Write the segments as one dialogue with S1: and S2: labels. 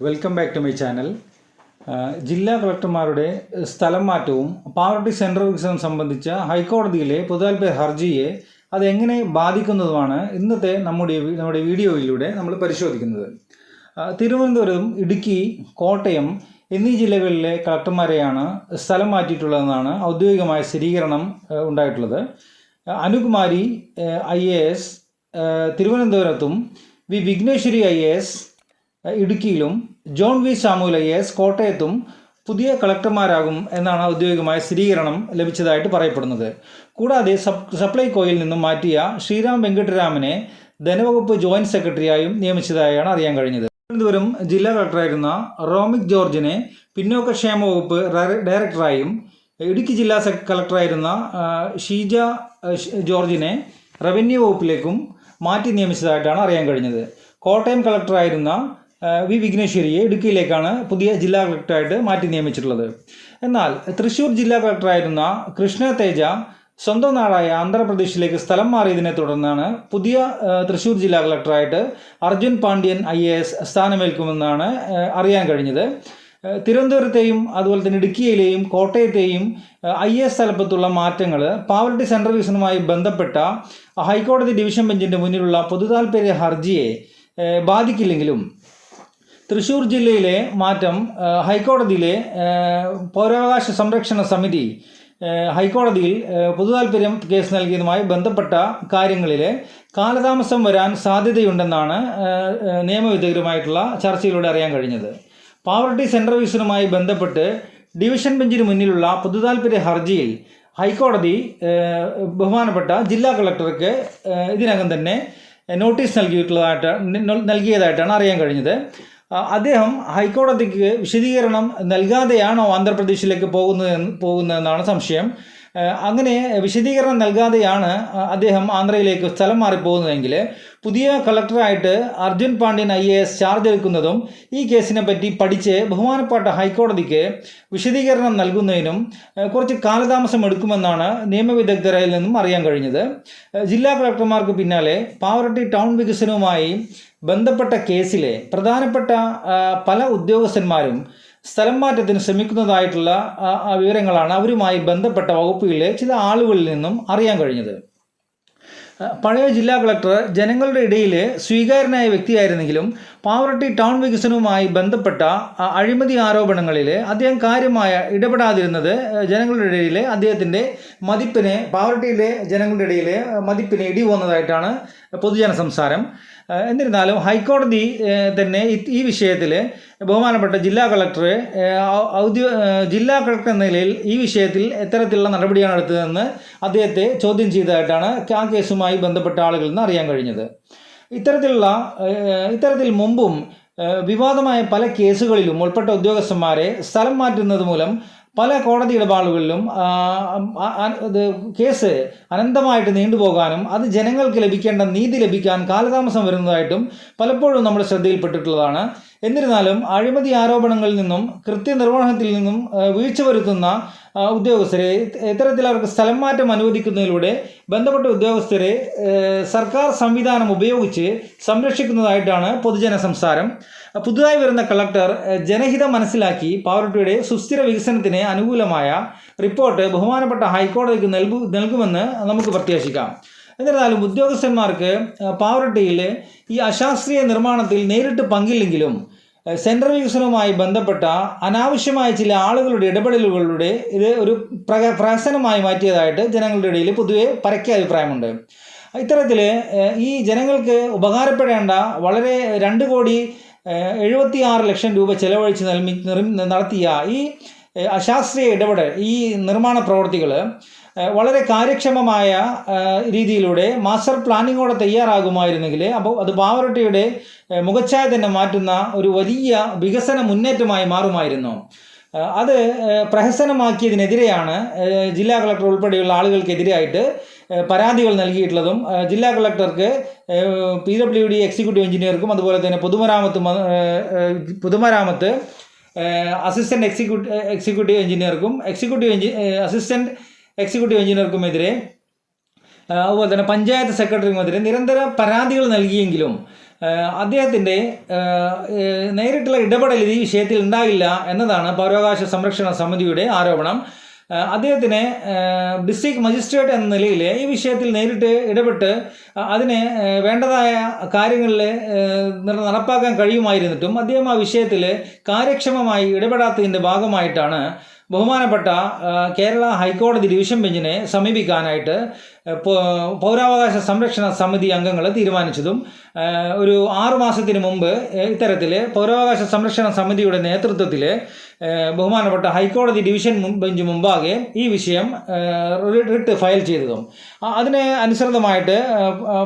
S1: Welcome back to my channel ജില്ലാ കളക്ടർമാരുടെ സ്ഥലം മാറ്റവും പാവർട്ടി സെൻട്രൽ വികസനം സംബന്ധിച്ച ഹൈക്കോടതിയിലെ പൊതുതാൽപര്യ ഹർജിയെ അതെങ്ങനെ ബാധിക്കുന്നതുമാണ് ഇന്നത്തെ നമ്മുടെ നമ്മുടെ വീഡിയോയിലൂടെ നമ്മൾ പരിശോധിക്കുന്നത്. തിരുവനന്തപുരം ഇടുക്കി കോട്ടയം എന്നീ ജില്ലകളിലെ കളക്ടർമാരെയാണ് സ്ഥലം മാറ്റിയിട്ടുള്ളതെന്നാണ് ഔദ്യോഗികമായ സ്ഥിരീകരണം ഉണ്ടായിട്ടുള്ളത്. അനുകുമാരി ഐ എ എസ് തിരുവനന്തപുരത്തും V Vighneshwari I A S ഇടുക്കിയിലും ജോൺ വി സാമുൽ കോട്ടയത്തും പുതിയ കളക്ടർമാരാകും എന്നാണ് ഔദ്യോഗികമായ സ്ഥിരീകരണം ലഭിച്ചതായിട്ട് പറയപ്പെടുന്നത്. കൂടാതെ സപ് സപ്ലൈകോയിൽ നിന്നും മാറ്റിയ ശ്രീറാം വെങ്കട്ടരാമനെ ധനവകുപ്പ് ജോയിന്റ് സെക്രട്ടറിയായും നിയമിച്ചതായാണ് അറിയാൻ കഴിഞ്ഞത്. തിരുവനന്തപുരം ജില്ലാ കളക്ടറായിരുന്ന റോമിക് ജോർജിനെ പിന്നോക്കക്ഷേമ വകുപ്പ് ഡയറക്ടറായും ഇടുക്കി ജില്ലാ കളക്ടറായിരുന്ന ഷീജ ജോർജിനെ റവന്യൂ വകുപ്പിലേക്കും മാറ്റി നിയമിച്ചതായിട്ടാണ് അറിയാൻ കഴിഞ്ഞത്. കോട്ടയം കളക്ടറായിരുന്ന വി വിഘ്നേശ്വരിയെ ഇടുക്കിയിലേക്കാണ് പുതിയ ജില്ലാ കളക്ടറായിട്ട് മാറ്റി നിയമിച്ചിട്ടുള്ളത്. എന്നാൽ തൃശൂർ ജില്ലാ കളക്ടറായിരുന്ന കൃഷ്ണ തേജ സ്വന്തം നാടായ ആന്ധ്രാപ്രദേശിലേക്ക് സ്ഥലം മാറിയതിനെ തുടർന്നാണ് പുതിയ തൃശൂർ ജില്ലാ കളക്ടറായിട്ട് Arjun Pandian I A S സ്ഥാനമേൽക്കുമെന്നാണ് അറിയാൻ കഴിഞ്ഞത്. തിരുവനന്തപുരത്തെയും അതുപോലെ തന്നെ ഇടുക്കിയിലെയും കോട്ടയത്തെയും ഐ എസ് തലപ്പത്തുള്ള മാറ്റങ്ങൾ പാവർട്ടി സെൻട്രൽ വിസണുമായി ബന്ധപ്പെട്ട ഹൈക്കോടതി ഡിവിഷൻ ബെഞ്ചിന്റെ മുന്നിലുള്ള പൊതുതാൽപര്യ ഹർജിയെ ബാധിക്കില്ലെങ്കിലും തൃശൂർ ജില്ലയിലെ മാറ്റം ഹൈക്കോടതിയിലെ പൗരാവകാശ സംരക്ഷണ സമിതി ഹൈക്കോടതിയിൽ പൊതുതാൽപര്യം കേസ് നൽകിയതുമായി ബന്ധപ്പെട്ട കാര്യങ്ങളിൽ കാലതാമസം വരാൻ സാധ്യതയുണ്ടെന്നാണ് നിയമവിദഗ്ധരുമായിട്ടുള്ള ചർച്ചയിലൂടെ അറിയാൻ കഴിഞ്ഞത്. പാവർട്ടി സെൻട്രൽ ബന്ധപ്പെട്ട് ഡിവിഷൻ ബെഞ്ചിന് മുന്നിലുള്ള പൊതുതാൽപര്യ ഹർജിയിൽ ഹൈക്കോടതി ബഹുമാനപ്പെട്ട ജില്ലാ കളക്ടർക്ക് ഇതിനകം തന്നെ നോട്ടീസ് നൽകിയിട്ടുള്ളതായിട്ട് നൽകിയതായിട്ടാണ് അറിയാൻ കഴിഞ്ഞത്. അദ്ദേഹം ഹൈക്കോടതിക്ക് വിശദീകരണം നൽകാതെയാണോ ആന്ധ്രാപ്രദേശിലേക്ക് പോകുന്നത് പോകുന്നതെന്നാണ് സംശയം. അങ്ങനെ വിശദീകരണം നൽകാതെയാണ് അദ്ദേഹം ആന്ധ്രയിലേക്ക് സ്ഥലം മാറിപ്പോകുന്നതെങ്കിൽ പുതിയ കളക്ടറായിട്ട് Arjun Pandian I A S charge എടുക്കുന്നതും ഈ കേസിനെ പറ്റി പഠിച്ച് ബഹുമാനപ്പെട്ട ഹൈക്കോടതിക്ക് വിശദീകരണം നൽകുന്നതിനും കുറച്ച് കാലതാമസം എടുക്കുമെന്നാണ് നിയമവിദഗ്ധരിൽ നിന്നും അറിയാൻ കഴിഞ്ഞത്. ജില്ലാ കളക്ടർമാർക്ക് പിന്നാലെ പാവറട്ടി ടൗൺ വികസനവുമായി ബന്ധപ്പെട്ട കേസിലെ പ്രധാനപ്പെട്ട പല ഉദ്യോഗസ്ഥന്മാരും സ്ഥലം മാറ്റത്തിന് ശ്രമിക്കുന്നതായിട്ടുള്ള വിവരങ്ങളാണ് അവരുമായി ബന്ധപ്പെട്ട വകുപ്പുകളിലെ ചില ആളുകളിൽ നിന്നും അറിയാൻ കഴിഞ്ഞത്. പഴയ ജില്ലാ കളക്ടർ ജനങ്ങളുടെ ഇടയിൽ സ്വീകാര്യനായ വ്യക്തിയായിരുന്നെങ്കിലും പാവറട്ടി ടൗൺ വികസനവുമായി ബന്ധപ്പെട്ട അഴിമതി ആരോപണങ്ങളിൽ അദ്ദേഹം കാര്യമായ ഇടപെടാതിരുന്നത് ജനങ്ങളുടെ ഇടയിൽ അദ്ദേഹത്തിന്റെ മതിപ്പിനെ പാവറട്ടിയിലെ ജനങ്ങളുടെ ഇടയിൽ മതിപ്പിനെ ഇടിവന്നതായിട്ടാണ് പൊതുജന സംസാരം എന്നിരുന്നാലും ഹൈക്കോടതി തന്നെ ഈ- വിഷയത്തിൽ ബഹുമാനപ്പെട്ട ജില്ലാ കളക്ടർ ഔദ്യോ ജില്ലാ കളക്ടർ എന്ന നിലയിൽ ഈ വിഷയത്തിൽ എത്തരത്തിലുള്ള നടപടിയാണ് എടുത്തതെന്ന് അദ്ദേഹത്തെ ചോദ്യം ചെയ്തതായിട്ടാണ് ആ കേസുമായി ബന്ധപ്പെട്ട ആളുകളിൽ നിന്ന് അറിയാൻ കഴിഞ്ഞത്. ഇത്തരത്തിലുള്ള ഇത്തരത്തിൽ മുമ്പും വിവാദമായ പല കേസുകളിലും ഉൾപ്പെട്ട ഉദ്യോഗസ്ഥന്മാരെ സ്ഥലം മാറ്റുന്നത് മൂലം പല കോടതി ഇടപാടുകളിലും ഇത് കേസ് അനന്തമായിട്ട് നീണ്ടുപോകാനും അത് ജനങ്ങൾക്ക് ലഭിക്കേണ്ട നീതി ലഭിക്കാൻ കാലതാമസം വരുന്നതായിട്ടും പലപ്പോഴും നമ്മുടെ ശ്രദ്ധയിൽപ്പെട്ടിട്ടുള്ളതാണ്. എന്നിരുന്നാലും അഴിമതി ആരോപണങ്ങളിൽ നിന്നും കൃത്യനിർവഹണത്തിൽ നിന്നും വീഴ്ച വരുത്തുന്ന ഉദ്യോഗസ്ഥരെ ഇത്തരത്തിൽ അവർക്ക് സ്ഥലം മാറ്റം അനുവദിക്കുന്നതിലൂടെ ബന്ധപ്പെട്ട ഉദ്യോഗസ്ഥരെ സർക്കാർ സംവിധാനം ഉപയോഗിച്ച് സംരക്ഷിക്കുന്നതായിട്ടാണ് പൊതുജന സംസാരം. പുതുതായി വരുന്ന കളക്ടർ ജനഹിതം മനസ്സിലാക്കി പാവറട്ടിയുടെ സുസ്ഥിര വികസനത്തിന് അനുകൂലമായ റിപ്പോർട്ട് ബഹുമാനപ്പെട്ട ഹൈക്കോടതിക്ക് നൽകു നൽകുമെന്ന് നമുക്ക് പ്രത്യാശിക്കാം. എന്നിരുന്നാലും ഉദ്യോഗസ്ഥന്മാർക്ക് പാവറട്ടിയിൽ ഈ അശാസ്ത്രീയ നിർമ്മാണത്തിൽ നേരിട്ട് പങ്കില്ലെങ്കിലും സെൻട്രൽ വികസനവുമായി ബന്ധപ്പെട്ട അനാവശ്യമായ ചില ആളുകളുടെ ഇടപെടലുകളുടെ ഇത് ഒരു പ്രക പ്രഹസനമായി മാറ്റിയതായിട്ട് ജനങ്ങളുടെ ഇടയിൽ പൊതുവെ പരക്കെ അഭിപ്രായമുണ്ട്. ഇത്തരത്തിൽ ഈ ജനങ്ങൾക്ക് ഉപകാരപ്പെടേണ്ട വളരെ രണ്ട് കോടി എഴുപത്തി ആറ് ലക്ഷം രൂപ ചെലവഴിച്ച് നിർമ്മി നിർ നടത്തിയ ഈ അശാസ്ത്രീയ ഇടപെടൽ ഈ നിർമ്മാണ പ്രവർത്തികൾ വളരെ കാര്യക്ഷമമായ രീതിയിലൂടെ മാസ്റ്റർ പ്ലാനിങ്ങോടെ തയ്യാറാകുമായിരുന്നെങ്കിൽ അപ്പോൾ അത് പാവറട്ടിയുടെ മുഖച്ഛായ തന്നെ മാറ്റുന്ന ഒരു വലിയ വികസന മുന്നേറ്റമായി മാറുമായിരുന്നു. അത് പ്രഹസനമാക്കിയതിനെതിരെയാണ് ജില്ലാ കളക്ടർ ഉൾപ്പെടെയുള്ള ആളുകൾക്കെതിരായിട്ട് പരാതികൾ നൽകിയിട്ടുള്ളതും ജില്ലാ കളക്ടർക്ക് പി ഡബ്ല്യു ഡി എക്സിക്യൂട്ടീവ് എഞ്ചിനീയർക്കും അതുപോലെ തന്നെ പൊതുമരാമത്ത് പൊതുമരാമത്ത് അസിസ്റ്റന്റ് എക്സിക്യൂട്ടീവ് എക്സിക്യൂട്ടീവ് എഞ്ചിനീയർക്കും എക്സിക്യൂട്ടീവ് എഞ്ചി അസിസ്റ്റന്റ് എക്സിക്യൂട്ടീവ് എഞ്ചിനീയർക്കുമെതിരെ അതുപോലെ തന്നെ പഞ്ചായത്ത് സെക്രട്ടറിക്കുമെതിരെ നിരന്തര പരാതികൾ നൽകിയെങ്കിലും അദ്ദേഹത്തിന്റെ നേരിട്ടുള്ള ഇടപെടൽ ഈ വിഷയത്തിൽ ഉണ്ടാകില്ല എന്നതാണ് പൗരാവകാശ സംരക്ഷണ സമിതിയുടെ ആരോപണം. അദ്ദേഹത്തിനെ ഡിസ്ട്രിക്ട് മജിസ്ട്രേറ്റ് എന്ന നിലയിൽ ഈ വിഷയത്തിൽ നേരിട്ട് ഇടപെട്ട് അതിനെ വേണ്ടതായ കാര്യങ്ങളിൽ നടപ്പാക്കാൻ കഴിയുമായിരുന്നിട്ടും അദ്ദേഹം ആ വിഷയത്തിൽ കാര്യക്ഷമമായി ഇടപെടാത്തതിന്റെ ഭാഗമായിട്ടാണ് ബഹുമാനപ്പെട്ട കേരള ഹൈക്കോടതി ഡിവിഷൻ ബെഞ്ചിനെ സമീപിക്കാനായിട്ട് പൗരാവകാശ സംരക്ഷണ സമിതി അംഗങ്ങൾ തീരുമാനിച്ചതും ഒരു ആറു മാസത്തിന് മുമ്പ് ഇത്തരത്തിൽ പൗരാവകാശ സംരക്ഷണ സമിതിയുടെ നേതൃത്വത്തിൽ ബഹുമാനപ്പെട്ട ഹൈക്കോടതി ഡിവിഷൻ ബെഞ്ച് മുമ്പാകെ ഈ വിഷയം റിട്ട് ഫയൽ ചെയ്തതും. അതിന് അനുസൃതമായിട്ട്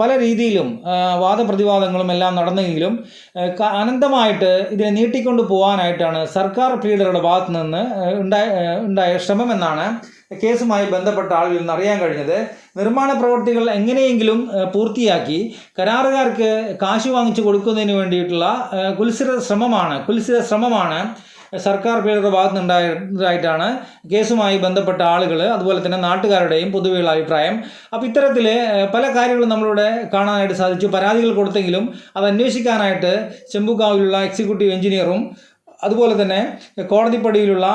S1: പല രീതിയിലും വാദപ്രതിവാദങ്ങളും എല്ലാം നടന്നെങ്കിലും അനന്തമായിട്ട് ഇതിനെ നീട്ടിക്കൊണ്ടു പോകാനായിട്ടാണ് സർക്കാർ പ്ലീഡറുടെ ഭാഗത്ത് നിന്ന് ആ, ഉണ്ടായ ശ്രമം എന്നാണ് കേസുമായി ബന്ധപ്പെട്ട ആളുകളിൽ നിന്ന് അറിയാൻ കഴിഞ്ഞത്. നിർമ്മാണ പ്രവൃത്തികൾ എങ്ങനെയെങ്കിലും പൂർത്തിയാക്കി കരാറുകാർക്ക് കാശ് വാങ്ങിച്ചു കൊടുക്കുന്നതിന് വേണ്ടിയിട്ടുള്ള കുൽസിത ശ്രമമാണ് കുൽസിത ശ്രമമാണ് സർക്കാർ പേരുടെ ഭാഗത്തുനിന്നുണ്ടായതായിട്ടാണ് കേസുമായി ബന്ധപ്പെട്ട ആളുകൾ അതുപോലെ തന്നെ നാട്ടുകാരുടെയും പൊതുവെയുള്ള അഭിപ്രായം അപ്പോൾ ഇത്തരത്തിൽ പല കാര്യങ്ങളും നമ്മളിവിടെ കാണാനായിട്ട് സാധിച്ചു. പരാതികൾ കൊടുത്തെങ്കിലും അത് അന്വേഷിക്കാനായിട്ട് ചെമ്പുകാവിലുള്ള എക്സിക്യൂട്ടീവ് എഞ്ചിനീയറും അതുപോലെ തന്നെ കോടതിപ്പടിയിലുള്ള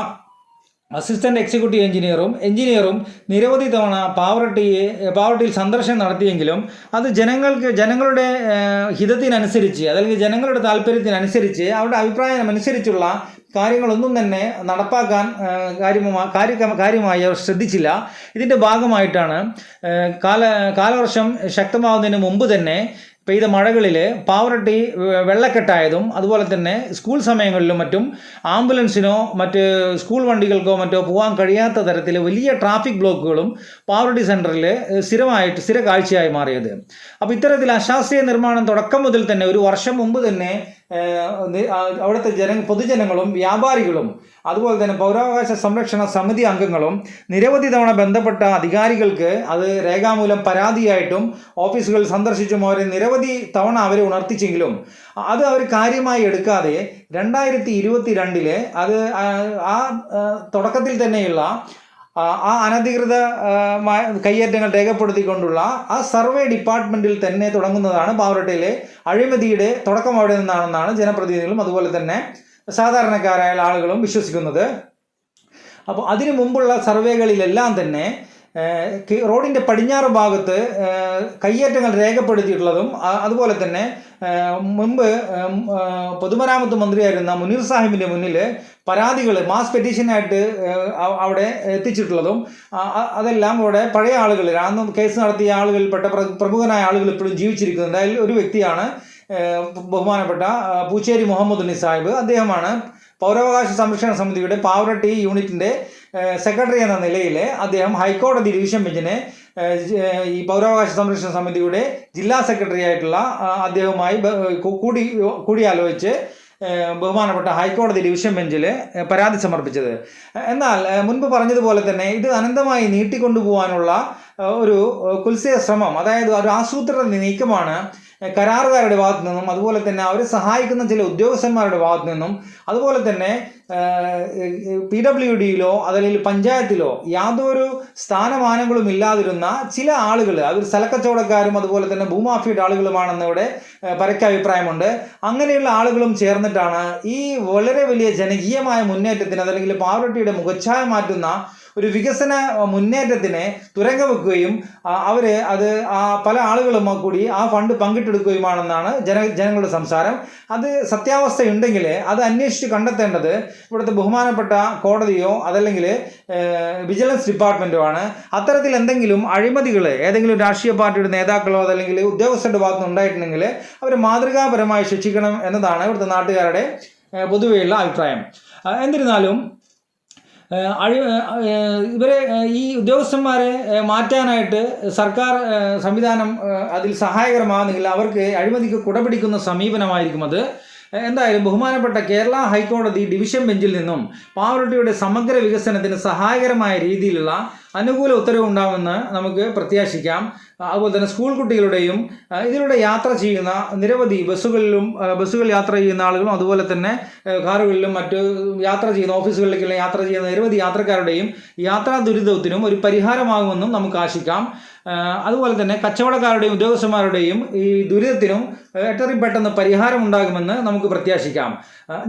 S1: അസിസ്റ്റന്റ് എക്സിക്യൂട്ടീവ് എഞ്ചിനീയറും എഞ്ചിനീയറും നിരവധി തവണ പാവറട്ടിയെ പാവറട്ടിയിൽ സന്ദർശനം നടത്തിയെങ്കിലും അത് ജനങ്ങൾക്ക് ജനങ്ങളുടെ ഹിതത്തിനനുസരിച്ച് അതല്ലെങ്കിൽ ജനങ്ങളുടെ താല്പര്യത്തിനനുസരിച്ച് അവരുടെ അഭിപ്രായം അനുസരിച്ചുള്ള കാര്യങ്ങളൊന്നും തന്നെ നടപ്പാക്കാൻ ഏഹ്, കാര്യമാ കാര്യ കാര്യമായി അവർ ശ്രദ്ധിച്ചില്ല. ഇതിന്റെ ഭാഗമായിട്ടാണ് കാല കാലവർഷം ശക്തമാവുന്നതിന് മുമ്പ് തന്നെ പെയ്ത മഴകളിൽ പാവറട്ടി വെള്ളക്കെട്ടായതും അതുപോലെ തന്നെ സ്കൂൾ സമയങ്ങളിലും മറ്റും ആംബുലൻസിനോ മറ്റ് സ്കൂൾ വണ്ടികൾക്കോ മറ്റോ പോകാൻ കഴിയാത്ത തരത്തിൽ വലിയ ട്രാഫിക് ബ്ലോക്കുകളും പാവറട്ടി സെന്ററിൽ സ്ഥിരമായിട്ട് സ്ഥിര കാഴ്ചയായി മാറിയത്. അപ്പോൾ ഇത്തരത്തിൽ അശാസ്ത്രീയ നിർമ്മാണം തുടക്കം മുതൽ തന്നെ ഒരു വർഷം മുമ്പ് തന്നെ അവിടുത്തെ ജന പൊതുജനങ്ങളും വ്യാപാരികളും അതുപോലെ തന്നെ പൗരാവകാശ സംരക്ഷണ സമിതി അംഗങ്ങളും നിരവധി തവണ ബന്ധപ്പെട്ട അധികാരികൾക്ക് അത് രേഖാമൂലം പരാതിയായിട്ടും ഓഫീസുകൾ സന്ദർശിച്ചും അവരെ നിരവധി തവണ അവരെ ഉണർത്തിച്ചെങ്കിലും അത് അവർ കാര്യമായി എടുക്കാതെ രണ്ടായിരത്തി ഇരുപത്തി രണ്ടിലെ അത് ആ തുടക്കത്തിൽ തന്നെയുള്ള ആ അനധികൃത കയ്യേറ്റങ്ങൾ രേഖപ്പെടുത്തിക്കൊണ്ടുള്ള ആ സർവേ ഡിപ്പാർട്ട്മെന്റിൽ തന്നെ തുടങ്ങുന്നതാണ് പാവറട്ടയിലെ അഴിമതിയുടെ തുടക്കം അവിടെ നിന്നാണെന്നാണ് ജനപ്രതിനിധികളും അതുപോലെ തന്നെ സാധാരണക്കാരായ ആളുകളും വിശ്വസിക്കുന്നത്. അപ്പോൾ അതിനു മുമ്പുള്ള സർവേകളിലെല്ലാം തന്നെ റോഡിന്റെ പടിഞ്ഞാറ് ഭാഗത്ത് കയ്യേറ്റങ്ങൾ രേഖപ്പെടുത്തിയിട്ടുള്ളതും അതുപോലെ തന്നെ മുൻപ് പൊതുമരാമത്ത് മന്ത്രിയായിരുന്ന മുനീർ സാഹിബിന്റെ മുന്നിൽ പരാതികൾ മാസ് പെറ്റീഷനായിട്ട് അവിടെ എത്തിച്ചിട്ടുള്ളതും അതെല്ലാം ഇവിടെ പഴയ ആളുകൾ അന്ന് കേസ് നടത്തിയ ആളുകളിൽപ്പെട്ട പ്ര- പ്രമുഖനായ ആളുകൾ ഇപ്പോഴും ജീവിച്ചിരിക്കുന്നുണ്ട് അതിൽ ഒരു വ്യക്തിയാണ് ബഹുമാനപ്പെട്ട പൂച്ചേരി മുഹമ്മദ് ഉണ്ണി സാഹിബ്. അദ്ദേഹമാണ് പൗരാവകാശ സംരക്ഷണ സമിതിയുടെ പാവറട്ടി യൂണിറ്റിന്റെ സെക്രട്ടറി എന്ന നിലയിൽ അദ്ദേഹം ഹൈക്കോടതി ഡിവിഷൻ ബെഞ്ചിനെ ഈ പൗരാവകാശ സംരക്ഷണ സമിതിയുടെ ജില്ലാ സെക്രട്ടറി ആയിട്ടുള്ള അദ്ദേഹവുമായി കൂടി കൂടിയാലോചിച്ച് ബഹുമാനപ്പെട്ട ഹൈക്കോടതി ഡിവിഷൻ ബെഞ്ചിൽ പരാതി സമർപ്പിച്ചത്. എന്നാൽ മുൻപ് പറഞ്ഞതുപോലെ തന്നെ ഇത് അനന്തമായി നീട്ടിക്കൊണ്ടുപോകാനുള്ള ഒരു കുൽസയ ശ്രമം അതായത് ഒരു ആസൂത്രണ നീക്കമാണ് കരാറുകാരുടെ ഭാഗത്തു നിന്നും അതുപോലെ തന്നെ അവരെ സഹായിക്കുന്ന ചില ഉദ്യോഗസ്ഥന്മാരുടെ ഭാഗത്തു നിന്നും അതുപോലെ തന്നെ പി ഡബ്ല്യു ഡിയിലോ അതല്ലെങ്കിൽ പഞ്ചായത്തിലോ യാതൊരു സ്ഥാനമാനങ്ങളും ഇല്ലാതിരുന്ന ചില ആളുകൾ അവർ സ്ഥലക്കച്ചവടക്കാരും അതുപോലെ തന്നെ ഭൂമാഫിയുടെ ആളുകളുമാണെന്ന് ഇവിടെ പരക്കെ അഭിപ്രായമുണ്ട്. അങ്ങനെയുള്ള ആളുകളും ചേർന്നിട്ടാണ് ഈ വളരെ വലിയ ജനകീയമായ മുന്നേറ്റത്തിന് അതല്ലെങ്കിൽ പാവറട്ടിയുടെ മുഖച്ഛായ മാറ്റുന്ന ഒരു വികസന മുന്നേറ്റത്തിനെ തുരങ്ക വെക്കുകയും അവർ അത് പല ആളുകളും കൂടി ആ ഫണ്ട് പങ്കിട്ടെടുക്കുകയുമാണെന്നാണ് ജന ജനങ്ങളുടെ സംസാരം. അത് സത്യാവസ്ഥയുണ്ടെങ്കിൽ അത് അന്വേഷിച്ച് കണ്ടെത്തേണ്ടത് ഇവിടുത്തെ ബഹുമാനപ്പെട്ട കോടതിയോ അതല്ലെങ്കിൽ വിജിലൻസ് ഡിപ്പാർട്ട്മെന്റോ ആണ്. അത്തരത്തിൽ എന്തെങ്കിലും അഴിമതികൾ ഏതെങ്കിലും രാഷ്ട്രീയ പാർട്ടിയുടെ നേതാക്കളോ അതല്ലെങ്കിൽ ഉദ്യോഗസ്ഥരുടെ ഭാഗത്തുനിന്ന് ഉണ്ടായിട്ടുണ്ടെങ്കിൽ അവർ മാതൃകാപരമായി ശിക്ഷിക്കണം എന്നതാണ് ഇവിടുത്തെ നാട്ടുകാരുടെ പൊതുവെയുള്ള അഭിപ്രായം. എന്നിരുന്നാലും അഴി ഇവരെ ഈ ഉദ്യോഗസ്ഥന്മാരെ മാറ്റാനായിട്ട് സർക്കാർ സംവിധാനം അതിൽ സഹായകരമാകുന്നില്ല. അവർക്ക് അഴിമതിക്ക് കുടപിടിക്കുന്ന സമീപനമായിരിക്കും അത്. എന്തായാലും ബഹുമാനപ്പെട്ട കേരള ഹൈക്കോടതി ഡിവിഷൻ ബെഞ്ചിൽ നിന്നും പാവറട്ടിയുടെ സമഗ്ര വികസനത്തിന് സഹായകരമായ രീതിയിലുള്ള അനുകൂല ഉത്തരവ് ഉണ്ടാകുമെന്ന് നമുക്ക് പ്രത്യാശിക്കാം. അതുപോലെ തന്നെ സ്കൂൾ കുട്ടികളുടെയും ഇതിലൂടെ യാത്ര ചെയ്യുന്ന നിരവധി ബസ്സുകളിലും ബസ്സുകൾ യാത്ര ചെയ്യുന്ന ആളുകളും അതുപോലെ തന്നെ കാറുകളിലും മറ്റ് യാത്ര ചെയ്യുന്ന ഓഫീസുകളിലേക്കെല്ലാം യാത്ര ചെയ്യുന്ന നിരവധി യാത്രക്കാരുടെയും യാത്രാ ദുരിതത്തിനും ഒരു പരിഹാരമാകുമെന്നും നമുക്ക് ആശിക്കാം. അതുപോലെ തന്നെ കച്ചവടക്കാരുടെയും ഉദ്യോഗസ്ഥന്മാരുടെയും ഈ ദുരിതത്തിനും എത്രയും പെട്ടെന്ന് പരിഹാരം ഉണ്ടാകുമെന്ന് നമുക്ക് പ്രത്യാശിക്കാം.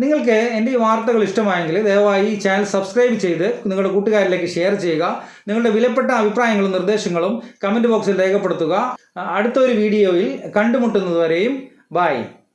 S1: നിങ്ങൾക്ക് എന്റെ ഈ വാർത്തകൾ ഇഷ്ടമായെങ്കിൽ ദയവായി ഈ ചാനൽ സബ്സ്ക്രൈബ് ചെയ്ത് നിങ്ങളുടെ കൂട്ടുകാരിലേക്ക് ഷെയർ ചെയ്യുക. നിങ്ങളുടെ വിലപ്പെട്ട അഭിപ്രായങ്ങളും നിർദ്ദേശങ്ങളും കമന്റ് ബോക്സിൽ രേഖപ്പെടുത്തുക. അടുത്ത അടുത്തൊരു വീഡിയോയിൽ കണ്ടുമുട്ടുന്നതുവരെയും ബൈ.